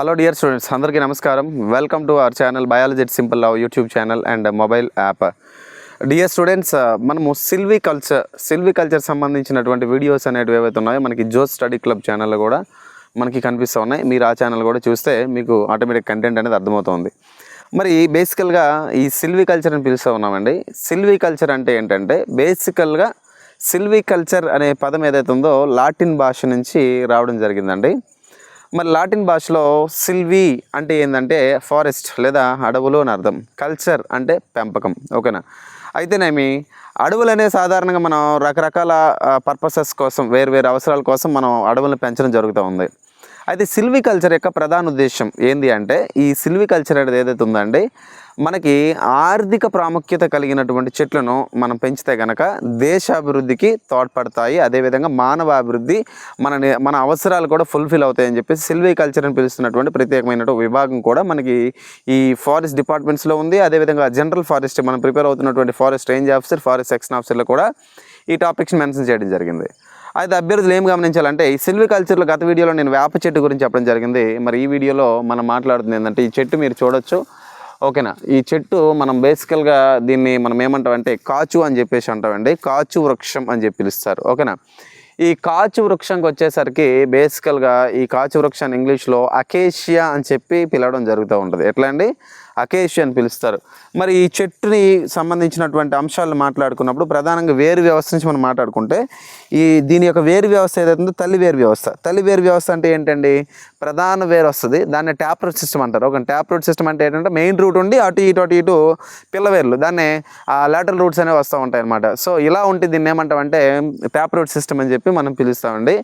Hello dear students అందరికీ నమస్కారం. Welcome to our channel biology simple love YouTube channel and mobile app. Dear students మనము silviculture silviculture సంబంధించినటువంటి videos అనేటివి ఏవైతే ఉన్నాయో మనకి జోస్ స్టడీ క్లబ్ ఛానల్లో కూడా మనకి కనిపిస్తూ ఉన్నాయి. మీరు ఆ ఛానల్ కూడా చూస్తే మీకు ఆటోమేటిక్ కంటెంట్ అనేది అర్థమవుతుంది. మరి బేసికల్గా ఈ సిల్వీ కల్చర్ అని పిలుస్తూ ఉన్నామండి. సిల్వీ కల్చర్ అంటే ఏంటంటే బేసికల్గా సిల్వీ కల్చర్ అనే పదం ఏదైతే ఉందో లాటిన్ భాష నుంచి రావడం జరిగిందండి. మరి లాటిన్ భాషలో సిల్వీ అంటే ఏంటంటే ఫారెస్ట్ లేదా అడవులు అని అర్థం. కల్చర్ అంటే పెంపకం. ఓకేనా? అయితేనేమి అడవులు అనే సాధారణంగా మనం రకరకాల పర్పసెస్ కోసం వేరు వేరు అవసరాల కోసం మనం అడవులను పెంచడం జరుగుతూ ఉంది. అయితే సిల్వీ కల్చర్ యొక్క ప్రధాన ఉద్దేశం ఏంది అంటే ఈ సిల్వీ కల్చర్ అనేది ఏదైతే ఉందండి మనకి ఆర్థిక ప్రాముఖ్యత కలిగినటువంటి చెట్లను మనం పెంచితే కనుక దేశాభివృద్ధికి తోడ్పడతాయి. అదేవిధంగా మానవ అభివృద్ధి మన మన అవసరాలు కూడా ఫుల్ఫిల్ అవుతాయని చెప్పేసి సిల్వీ కల్చర్ అని పిలుస్తున్నటువంటి ప్రత్యేకమైన విభాగం కూడా మనకి ఈ ఫారెస్ట్ డిపార్ట్మెంట్స్లో ఉంది. అదేవిధంగా జనరల్ ఫారెస్ట్ మనం ప్రిపేర్ అవుతున్నటువంటి forest range officer forest section ఆఫీసర్లో కూడా ఈ టాపిక్స్ మెన్షన్ చేయడం జరిగింది. అయితే అభ్యర్థులు ఏం గమనించాలంటే ఈ సిల్వి కల్చర్లో గత వీడియోలో నేను వేప చెట్టు గురించి చెప్పడం జరిగింది. మరి ఈ వీడియోలో మనం మాట్లాడుతుంది ఏంటంటే ఈ చెట్టు మీరు చూడొచ్చు. ఓకేనా? ఈ చెట్టు మనం బేసికల్గా దీన్ని మనం ఏమంటామంటే కాచు అని చెప్పేసి అంటామండి. కాచు వృక్షం అని చెప్పి పిలుస్తారు. ఓకేనా? ఈ కాచు వృక్షంకి వచ్చేసరికి బేసికల్గా ఈ కాచు వృక్షాన్ని ఇంగ్లీష్లో అకేషియా అని చెప్పి పిలవడం జరుగుతూ ఉంటుంది. ఎట్లా అండి? అకేషి అని పిలుస్తారు. మరి ఈ చెట్టుని సంబంధించినటువంటి అంశాలను మాట్లాడుకున్నప్పుడు ప్రధానంగా వేరు వ్యవస్థ నుంచి మనం మాట్లాడుకుంటే ఈ దీని యొక్క వేరు వ్యవస్థ ఏదైతుందో తల్లి వేరు వ్యవస్థ. తల్లి వేరు వ్యవస్థ అంటే ఏంటండి? ప్రధాన వేరు వస్తుంది. దాన్ని ట్యాప్ రూట్ సిస్టమ్ అంటారు. ఒక ట్యాప్ రూట్ సిస్టమ్ అంటే ఏంటంటే మెయిన్ రూట్ ఉండి అటు ఇటు అటు ఇటు పిల్లవేర్లు దాన్ని ఆ లాటరల్ రూట్స్ అనేవి వస్తూ ఉంటాయి అనమాట సో ఇలా ఉంటే దీన్ని ఏమంటామంటే ట్యాప్ రూట్ సిస్టమ్ అని చెప్పి మనం పిలుస్తామండి.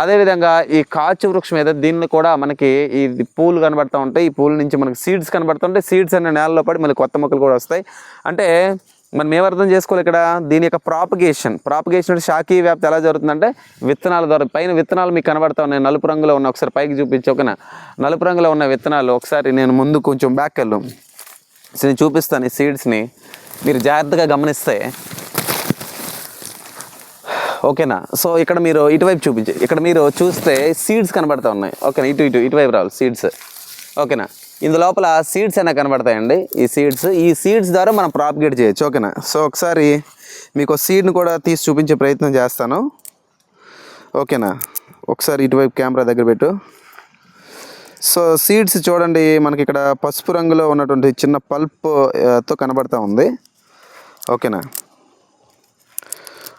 అదేవిధంగా ఈ కాచు వృక్షం ఏదో దీన్ని కూడా మనకి ఈ పూలు కనబడుతూ ఉంటాయి. ఈ పూల నుంచి మనకి సీడ్స్ కనబడుతుంటాయి సీడ్స్ అనే నేలలో పడి మళ్ళీ కొత్త మొక్కలు కూడా వస్తాయి. అంటే మనం ఏం అర్థం చేసుకోవాలి ఇక్కడ? దీని యొక్క ప్రాపగేషన్ ప్రాపగేషన్ అంటే శాఖీయ వ్యాప్తి ఎలా జరుగుతుందంటే విత్తనాల ద్వారా. పైన విత్తనాలు మీకు కనబడతా ఉన్నాయి. నలుపు రంగులో ఉన్న ఒకసారి పైకి చూపించి ఓకేనా? నలుపు రంగులో ఉన్న విత్తనాలు ఒకసారి నేను ముందు కొంచెం బ్యాక్ వెళ్ళు. నేను చూపిస్తాను ఈ సీడ్స్ని మీరు జాగ్రత్తగా గమనిస్తే ఓకేనా? సో ఇక్కడ మీరు ఇటువైపు చూపించి ఇక్కడ మీరు చూస్తే సీడ్స్ కనబడతా ఉన్నాయి. ఓకేనా? ఇటు ఇటు ఇటువైపు రావాలి సీడ్స్. ఓకేనా? ఇందు లోపల సీడ్స్ అయినా కనబడతాయండి. ఈ సీడ్స్ ఈ సీడ్స్ ద్వారా మనం ప్రాపిగేట్ చేయొచ్చు. ఓకేనా? సో ఒకసారి మీకు సీడ్ని కూడా తీసి చూపించే ప్రయత్నం చేస్తాను. ఓకేనా? ఒకసారి ఇటువైపు కెమెరా దగ్గర పెట్టు. సో సీడ్స్ చూడండి మనకి ఇక్కడ పసుపు రంగులో ఉన్నటువంటి చిన్న పల్ప్తో కనబడతా ఉంది. ఓకేనా?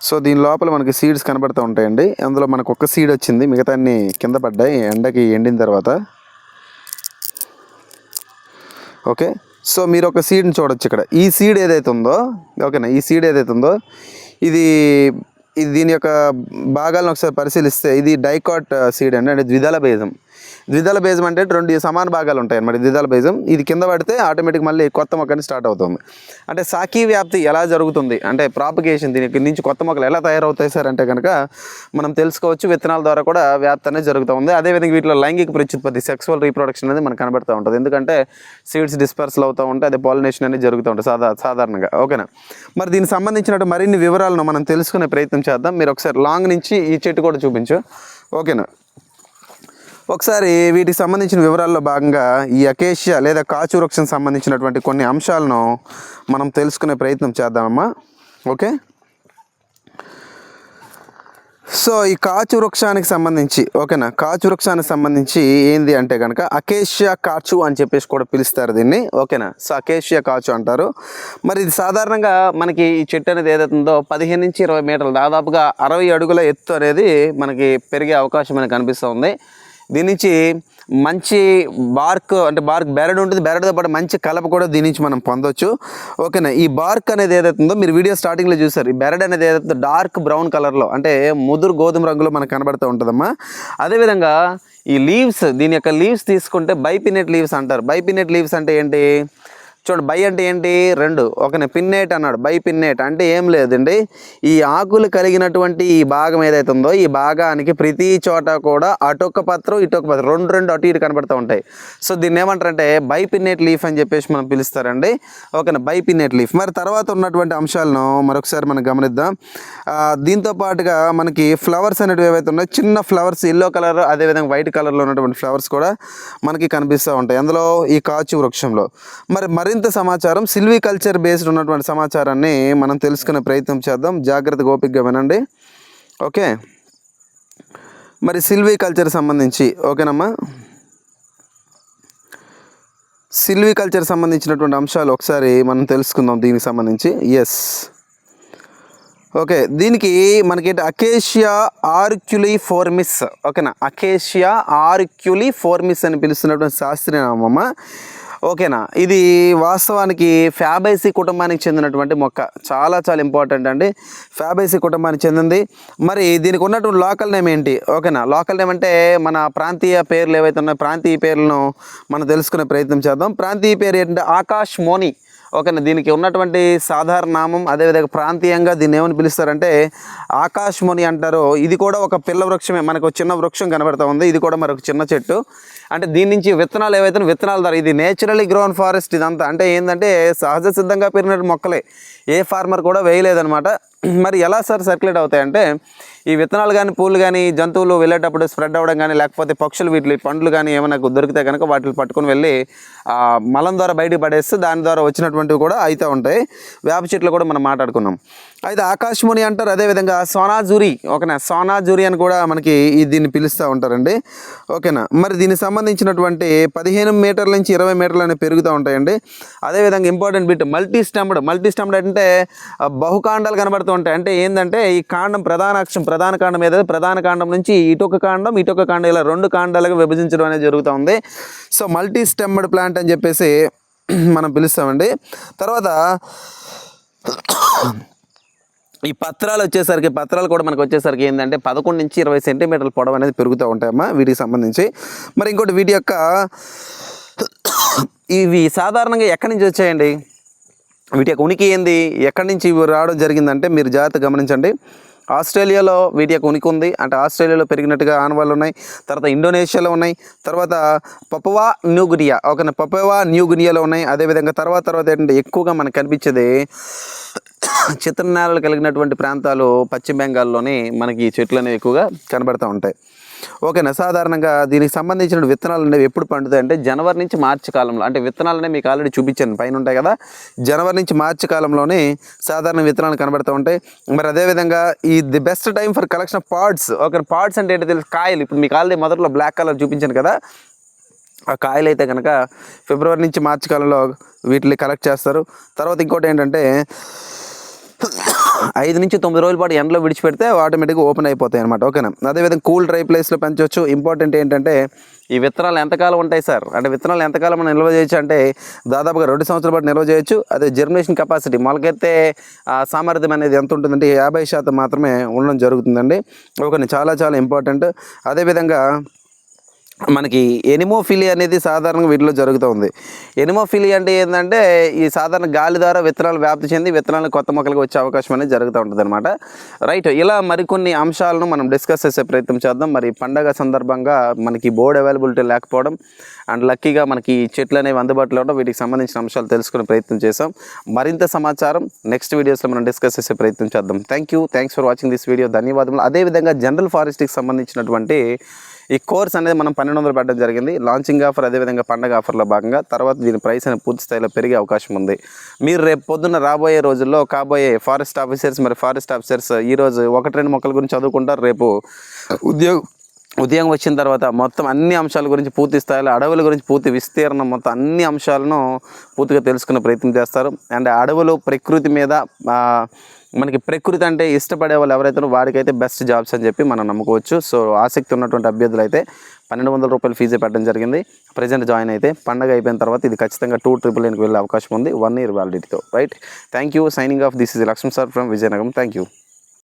సో దీని లోపల మనకి సీడ్స్ కనబడుతూ ఉంటాయండి. అందులో మనకు ఒక సీడ్ వచ్చింది. మిగతా అన్ని కింద పడ్డాయి. ఎండకి ఎండిన తర్వాత. ఓకే? సో మీరు ఒక సీడ్ని చూడొచ్చు ఇక్కడ. ఈ సీడ్ ఏదైతే ఉందో ఓకేనా? ఈ సీడ్ ఏదైతే ఉందో ఇది ఇది దీని యొక్క భాగాలను ఒకసారి పరిశీలిస్తే ఇది డైకాట్ సీడ్ uh, అండి. అంటే ద్విదళ భేదం. ద్విదళ బేజం అంటే రెండు సమాన భాగాలు ఉంటాయి అన్నమాట. ద్విదళ బేజం. ఇది కింద పడితే ఆటోమేటిక్ మళ్ళీ కొత్త మొక్కని స్టార్ట్ అవుతుంది. అంటే సాకీ వ్యాప్తి ఎలా జరుగుతుంది? అంటే ప్రాపగేషన్ దీనికి నుంచి కొత్త మొక్కలు ఎలా తయారవుతాయి సార్ అంటే కనుక మనం తెలుసుకోవచ్చు. విత్తనాల ద్వారా కూడా వ్యాప్తి అనేది జరుగుతూ ఉంది. అదేవిధంగా వీటిలో లైంగిక ప్రత్యుత్పత్తి సెక్సువల్ రీప్రొడక్షన్ అనేది మనకు కనబడుతూ ఉంటుంది. ఎందుకంటే సీడ్స్ డిస్పర్సల్ అవుతూ ఉంటే అదే పాలినేషన్ అనేది జరుగుతూ ఉంటుంది సాధా సాధారణంగా. ఓకేనా? మరి దీనికి సంబంధించినట్టు మరిన్ని వివరాలను మనం తెలుసుకునే ప్రయత్నం చేద్దాం. మీరు ఒకసారి లాంగ్ నుంచి ఈ చెట్టు కూడా చూపించు. ఓకేనా? ఒకసారి వీటికి సంబంధించిన వివరాల్లో భాగంగా ఈ అకేషియా లేదా కాచు వృక్షం సంబంధించినటువంటి కొన్ని అంశాలను మనం తెలుసుకునే ప్రయత్నం చేద్దామమ్మా. ఓకే? సో ఈ కాచు వృక్షానికి సంబంధించి ఓకేనా? కాచు వృక్షానికి సంబంధించి ఏంది అంటే కనుక అకేషియా కాచు అని చెప్పేసి కూడా పిలుస్తారు దీన్ని ఓకేనా? సో అకేషియా కాచు అంటారు. మరి ఇది సాధారణంగా మనకి ఈ చెట్టు అనేది ఏదైతుందో పదిహేను నుంచి ఇరవై మీటర్లు దాదాపుగా అరవై అడుగుల ఎత్తు అనేది మనకి పెరిగే అవకాశం మనకు కనిపిస్తుంది దీని నుంచి మంచి బార్క్ అంటే బార్క్ బెరడు ఉంటుంది. బెరడుతో పాటు మంచి కలప కూడా దీని నుంచి మనం పొందొచ్చు. ఓకేనా ఈ బార్క్ అనేది ఏదైతే ఉందో మీరు వీడియో స్టార్టింగ్లో చూసారు. ఈ బెరడ్ అనేది ఏదైతే డార్క్ బ్రౌన్ కలర్లో అంటే ముదురు గోధుమ రంగులో మనకు కనబడుతూ ఉంటుందమ్మా. అదేవిధంగా ఈ లీవ్స్ దీని యొక్క లీవ్స్ తీసుకుంటే బైపినెట్ లీవ్స్ అంటారు. బైపినెట్ లీవ్స్ అంటే ఏంటి? చూడు బై అంటే ఏంటి? రెండు. ఒకనే పిన్నేట్ అన్నాడు. బై పిన్నేట్ అంటే ఏం లేదండి. ఈ ఆకులు కలిగినటువంటి ఈ భాగం ఏదైతే ఉందో ఈ భాగానికి ప్రతి చోట కూడా అటొక్క పత్రం ఇటొక్క పత్రం రెండు రెండు అటు ఇటు కనబడుతూ ఉంటాయి. సో దీన్ని ఏమంటారంటే బై పిన్నేట్ లీఫ్ అని చెప్పేసి మనం పిలుస్తారండి. ఓకేనా బై పిన్నేట్ లీఫ్. మరి తర్వాత ఉన్నటువంటి అంశాలను మరొకసారి మనం గమనిద్దాం. దీంతో పాటుగా మనకి ఫ్లవర్స్ అనేటివి ఏవైతే ఉన్నాయో చిన్న ఫ్లవర్స్ ఎల్లో కలర్ అదేవిధంగా వైట్ కలర్లో ఉన్నటువంటి ఫ్లవర్స్ కూడా మనకి కనిపిస్తూ ఉంటాయి. అందులో ఈ కాచు వృక్షంలో. మరి మరి మరింత సమాచారం సిల్వీ కల్చర్ బేస్డ్ ఉన్నటువంటి సమాచారాన్ని మనం తెలుసుకునే ప్రయత్నం చేద్దాం. జాగ్రత్త ఓపికగా వినండి. ఓకే. మరి సిల్వీ కల్చర్ సంబంధించి ఓకేనమ్మా? సిల్వీ కల్చర్ సంబంధించినటువంటి అంశాలు ఒకసారి మనం తెలుసుకుందాం దీనికి సంబంధించి. Yes okay. దీనికి మనకి అకేషియా ఆర్క్యులీ ఫోర్మిస్ ఓకేనా? అకేషియా ఆర్క్యులీ ఫోర్మిస్ అని పిలుస్తున్నటువంటి శాస్త్రీయ నామమ్మ. ఓకేనా? ఇది వాస్తవానికి ఫ్యాబైసీ కుటుంబానికి చెందినటువంటి మొక్క. చాలా చాలా ఇంపార్టెంట్ అండి. ఫ్యాబైసీ కుటుంబానికి చెందింది. మరి దీనికి ఉన్నటువంటి లోకల్ నేమ్ ఏంటి? ఓకేనా? లోకల్ నేమ్ అంటే మన ప్రాంతీయ పేర్లు ఏవైతే ఉన్నాయో ప్రాంతీయ పేర్లను మనం తెలుసుకునే ప్రయత్నం చేద్దాం. ప్రాంతీయ పేరు ఏంటంటే ఆకాష్ మోని. ఓకేనా దీనికి ఉన్నటువంటి సాధారణ నామం అదేవిధంగా ప్రాంతీయంగా దీన్ని ఏమని పిలుస్తారంటే ఆకాశముని అంటారు. ఇది కూడా ఒక పిల్ల వృక్షమే మనకు చిన్న వృక్షం కనబడతా ఉంది ఇది కూడా మరొక చిన్న చెట్టు. అంటే దీని నుంచి విత్తనాలు ఏవైతే విత్తనాలు ధర ఇది నేచురలీ గ్రోన్ ఫారెస్ట్ ఇదంతా. అంటే ఏంటంటే సహజ సిద్ధంగా పెరిగిన మొక్కలే. ఏ ఫార్మర్ కూడా వేయలేదన్నమాట. మరి ఎలా సార్ సర్క్యులేట్ అవుతాయంటే ఈ విత్తనాలు కానీ పూలు కానీ జంతువులు వెళ్ళేటప్పుడు స్ప్రెడ్ అవ్వడం కానీ లేకపోతే పక్షులు వీటి పండ్లు కానీ ఏమైనా దొరికితే కనుక వాటిని పట్టుకొని వెళ్ళి మలం ద్వారా బయటకు పడేస్తే దాని ద్వారా వచ్చినటువంటివి కూడా అవుతూ ఉంటాయి. వేప చెట్లు కూడా మనం మాట్లాడుకున్నాం. అయితే ఆకాశముని అంటారు అదేవిధంగా సోనాజూరి ఓకేనా? సోనాజూరి అని కూడా మనకి దీన్ని పిలుస్తూ ఉంటారండి. ఓకేనా? మరి దీనికి సంబంధించినటువంటి పదిహేను మీటర్ల నుంచి ఇరవై మీటర్లు అనేవి పెరుగుతూ ఉంటాయండి. అదేవిధంగా important bit multi stemmed multi stemmed అంటే ఆ, బహుకాండాలు కనబడుతూ ఉంటాయి. అంటే ఏంటంటే ఈ కాండం ప్రధాన అక్షం ప్రధాన కాండం ఏదైతే ప్రధాన కాండం నుంచి ఇటొక కాండం ఇటొక కాండం ఇలా రెండు కాండాలుగా విభజించడం అనేది జరుగుతూ ఉంది. సో మల్టీ స్టెమ్డ్ ప్లాంట్ అని చెప్పేసి మనం పిలుస్తామండి. తర్వాత ఈ పత్రాలు వచ్చేసరికి పత్రాలు కూడా మనకు వచ్చేసరికి ఏంటంటే పదకొండు నుంచి ఇరవై సెంటీమీటర్ల పొడవు అనేది పెరుగుతూ ఉంటాయమ్మా వీటికి సంబంధించి. మరి ఇంకోటి వీటి యొక్క ఇవి సాధారణంగా ఎక్కడి నుంచి వచ్చాయండి? వీటి యొక్క ఉనికి ఏంది? ఎక్కడి నుంచి ఇవి రావడం జరిగిందంటే మీరు జాగ్రత్త గమనించండి. ఆస్ట్రేలియాలో వీటి యొక్క ఉనికి ఉంది. అంటే ఆస్ట్రేలియాలో పెరిగినట్టుగా ఆనవాళ్ళు ఉన్నాయి. తర్వాత ఇండోనేషియాలో ఉన్నాయి. తర్వాత Papua New Guinea okay Papua New గునియాలో ఉన్నాయి. అదేవిధంగా తర్వాత తర్వాత ఏంటంటే ఎక్కువగా మనకు కనిపించేది చిత్ర నేలలు కలిగినటువంటి ప్రాంతాలు పశ్చిమ బెంగాల్లోని మనకి ఈ చెట్లు అనేవి ఎక్కువగా కనబడుతూ ఉంటాయి. ఓకేనా? సాధారణంగా దీనికి సంబంధించిన విత్తనాలు అనేవి ఎప్పుడు పండుతాయి అంటే జనవరి నుంచి మార్చి కాలంలో. అంటే విత్తనాలు అనేవి మీకు ఆల్రెడీ చూపించాను పైన ఉంటాయి కదా. జనవరి నుంచి మార్చి కాలంలోనే సాధారణ విత్తనాలు కనబడుతూ ఉంటాయి. మరి అదేవిధంగా ఈ the best time for collection of parts okay parts అంటే ఏంటో తెలుసు కాయలు. ఇప్పుడు మీకు ఆల్రెడీ మొదట్లో బ్లాక్ కలర్ చూపించాను కదా. ఆ కాయలు అయితే కనుక ఫిబ్రవరి నుంచి మార్చి కాలంలో వీటిని కలెక్ట్ చేస్తారు. తర్వాత ఇంకోటి ఏంటంటే ఐదు నుంచి తొమ్మిది రోజుల పాటు ఎండలో విడిచిపెడితే ఆటోమేటిక్గా ఓపెన్ అయిపోతాయి అనమాట ఓకేనా అదేవిధంగా కూల్ డ్రై ప్లేస్లో పెంచవచ్చు ఇంపార్టెంట్ ఏంటంటే ఈ విత్తనాలు ఎంతకాలం ఉంటాయి సార్? అంటే విత్తనాలు ఎంతకాలం మనం నిల్వ చేయొచ్చు అంటే దాదాపుగా రెండు సంవత్సరాల పాటు నిల్వ చేయొచ్చు. అదే జర్మినేషన్ కెపాసిటీ మొలకెత్తే ఆ, సామర్థ్యం అనేది ఎంత ఉంటుందంటే యాభై శాతం మాత్రమే ఉండడం జరుగుతుందండి. ఓకే చాలా చాలా ఇంపార్టెంట్ అదేవిధంగా మనకి ఎనిమోఫిలి అనేది సాధారణంగా వీటిలో జరుగుతూ ఉంది. ఎనిమోఫిలి అంటే ఏంటంటే ఈ సాధారణ గాలి ద్వారా విత్తనాలు వ్యాప్తి చెంది విత్తనాలు కొత్త మొక్కలకు వచ్చే అవకాశం అనేది జరుగుతూ ఉంటుంది అనమాట రైట్ ఇలా మరికొన్ని అంశాలను మనం డిస్కస్ చేసే ప్రయత్నం చేద్దాం. మరి పండగ సందర్భంగా మనకి బోర్డ్ అవైలబిలిటీ లేకపోవడం అండ్ లక్కీగా మనకి చెట్లు అనేవి అందుబాటులో ఉండడం వీటికి సంబంధించిన అంశాలు తెలుసుకునే ప్రయత్నం చేసాం మరింత సమాచారం నెక్స్ట్ వీడియోస్లో మనం డిస్కస్ చేసే ప్రయత్నం చేద్దాం. Thank you thanks for watching this video ధన్యవాదములు. అదేవిధంగా జనరల్ ఫారెస్ట్కి సంబంధించినటువంటి ఈ కోర్స్ అనేది మనం పన్నెండు వందలు పెట్టడం జరిగింది. లాంచింగ్ ఆఫర్ అదేవిధంగా పండగ ఆఫర్లో భాగంగా తర్వాత దీని ప్రైస్ అనేది పూర్తి స్థాయిలో పెరిగే అవకాశం ఉంది. మీరు రేపు పొద్దున్న రాబోయే రోజుల్లో కాబోయే ఫారెస్ట్ ఆఫీసర్స్ మరి ఫారెస్ట్ ఆఫీసర్స్ ఈరోజు ఒకటి రెండు మొక్కల గురించి చదువుకుంటారు. రేపు ఉద్యోగం ఉదయం వచ్చిన తర్వాత మొత్తం అన్ని అంశాల గురించి పూర్తి స్థాయిలో అడవుల గురించి పూర్తి విస్తీర్ణం మొత్తం అన్ని అంశాలను పూర్తిగా తెలుసుకునే ప్రయత్నం చేస్తారు. అండ్ అడవులు ప్రకృతి మీద మనకి ప్రకృతి అంటే ఇష్టపడే వాళ్ళు ఎవరైతే వారికైతే బెస్ట్ జాబ్స్ అని చెప్పి మనం నమ్ముకోవచ్చు. సో ఆసక్తి ఉన్నటువంటి అభ్యర్థులు అయితే పన్నెండు వందల రూపాయలు ఫీజు పెట్టడం జరిగింది. ప్రజెంట్ జాయిన్ అయితే పండగ అయిపోయిన తర్వాత ఇది ఖచ్చితంగా టూ ట్రిపుల్ ఎన్కి వెళ్ళే అవకాశం ఉంది. One year వ్యాలిడిటీతో right? Thank you. Signing off. This is Lakshman sir from Vizianagaram. Thank you.